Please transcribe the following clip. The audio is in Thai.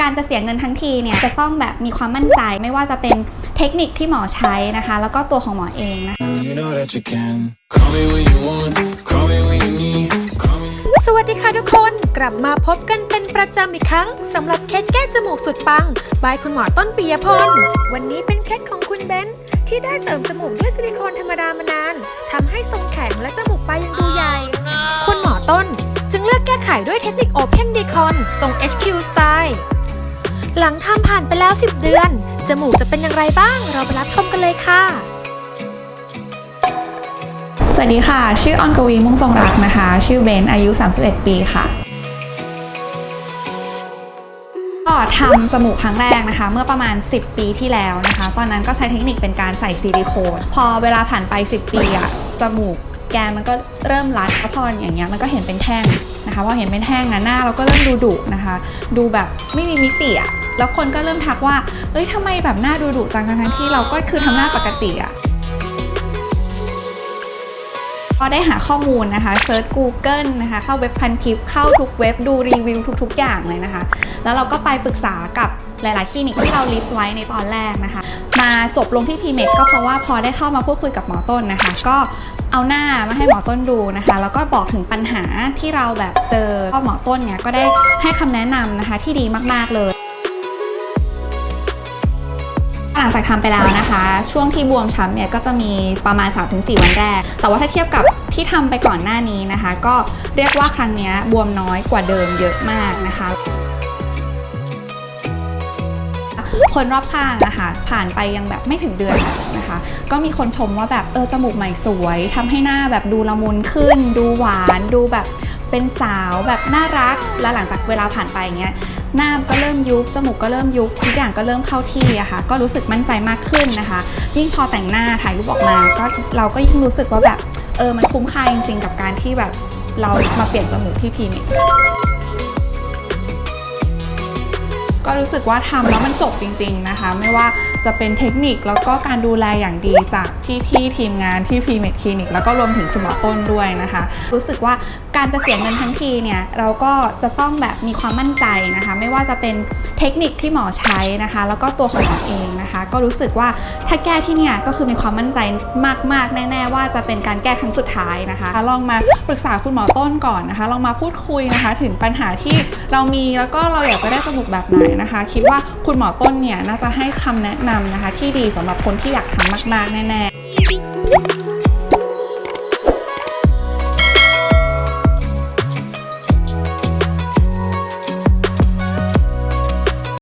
การจะเสียเงินทั้งทีเนี่ยจะต้องแบบมีความมั่นใจไม่ว่าจะเป็นเทคนิคที่หมอใช้นะคะ แล้วก็ตัวของหมอเองนะคะ You know that you can call me when you want, call me when you need, call me. สวัสดีค่ะทุกคนกลับมาพบกันเป็นประจำอีกครั้งสำหรับเคสแก้จมูกสุดปัง บายคุณหมอต้นปียพล วันนี้เป็นเคสของคุณเบนซ์ที่ได้เสริมจมูกด้วยซิลิโคนธรรมดามานานทำให้ทรงแข็งและจมูกปลายยังดูใหญ่ คุณหมอต้น จึงเลือกแก้ไขด้วยเทคนิค Open Decon ทรง HQ Style หลังทำผ่านไปแล้ว 10 เดือน จมูกจะเป็นอย่างไรบ้าง เราไปรับชมกันเลยค่ะ สวัสดีค่ะ ชื่อออนกวีมุ่งจงรักนะคะ ชื่อเบนอายุ 31 ปีค่ะก็ทำจมูกครั้งแรกนะคะ เมื่อประมาณ 10 ปีที่แล้วนะคะ ตอนนั้นก็ใช้เทคนิคเป็นการใส่ซิลิโคนพอเวลาผ่านไป 10 ปีอะจมูกแกนมันก็เริ่มรัดแล้วพออย่างเงี้ยมันก็เห็นเป็นแท่งนะคะพอเห็นเป็นแท่งอะหน้าเราก็เริ่มดูดุนะคะ ดูแบบไม่มีมิติอะ แล้วคนก็เริ่มทักว่า เอ้ยทำไมแบบหน้าดูดุจังทั้งที่เราก็คือทำหน้าปกติอะก็ได้หาข้อมูลนะคะเซิร์ช Google นะคะเข้าเว็บพันทิปเข้าทุกเว็บดูรีวิวทุก ๆ อย่างเลยนะคะ แล้วเราก็ไปปรึกษากับหลาย ๆ คลินิกที่เราลิสต์ไว้ในตอนแรกนะคะ มาจบลงที่ PMED ก็เพราะว่าพอได้เข้ามาพูดคุยกับหมอต้นนะคะ ก็เอาหน้ามาให้หมอต้นดูนะคะ แล้วก็บอกถึงปัญหาที่เราแบบเจอก็หมอต้นเนี่ยก็ได้ให้คำแนะนำนะคะที่ดีมาก ๆ เลย หลังจากทำไปแล้วนะคะ ช่วงที่บวมช้ำเนี่ยก็จะมีประมาณ 3-4 วันแรก แต่ว่าถ้าเทียบกับที่ทำไปก่อนหน้านี้นะคะ ก็เรียกว่าครั้งนี้บวมน้อยกว่าเดิมเยอะมากนะคะคนรอบข้างอะค่ะผ่านไปยังแบบไม่ถึงเดือนนะคะ ก็มีคนชมว่าแบบเออจมูกใหม่สวยทำให้หน้าแบบดูละมุนขึ้น ดูหวาน ดูแบบเป็นสาวแบบน่ารัก แล้วหลังจากเวลาผ่านไปเงี้ย หน้าก็เริ่มยุบจมูกก็เริ่มยุบทุกอย่างก็เริ่มเข้าที่อะค่ะก็รู้สึกมั่นใจมากขึ้นนะคะ ยิ่งพอแต่งหน้าถ่ายรูปออกมาก็เราก็ยิ่งรู้สึกว่าแบบเออมันคุ้มค่าจริงๆกับการที่แบบเรามาเปลี่ยนจมูกที่พีเมกก็รู้สึกว่าทำแล้วมันจบจริง ๆนะคะ ไม่ว่า จะเป็นเทคนิคแล้วก็การดูแลอย่างดีจากพี่ๆทีมงานที่พีเมดคลินิกแล้วก็รวมถึงคุณหมอต้นด้วยนะคะ รู้สึกว่าการจะเสียเงินทั้งทีเนี่ยเราก็จะต้องแบบมีความมั่นใจนะคะ ไม่ว่าจะเป็นเทคนิคที่หมอใช้นะคะ แล้วก็ตัวของหมอเองนะคะ ก็รู้สึกว่าถ้าแก้ที่เนี่ยก็คือมีความมั่นใจมากๆแน่ๆว่าจะเป็นการแก้ครั้งสุดท้ายนะคะลองมาปรึกษาคุณหมอต้นก่อนนะคะลองมาพูดคุยนะคะ ถึงปัญหาที่เรามีแล้วก็เราอยากจะได้จมูกแบบไหนนะคะ คิดว่าคุณหมอต้นเนี่ยน่าจะให้คำแนะนำนะคะ ที่ดีสำหรับคนที่อยากทำมาก ๆ แน่ ๆ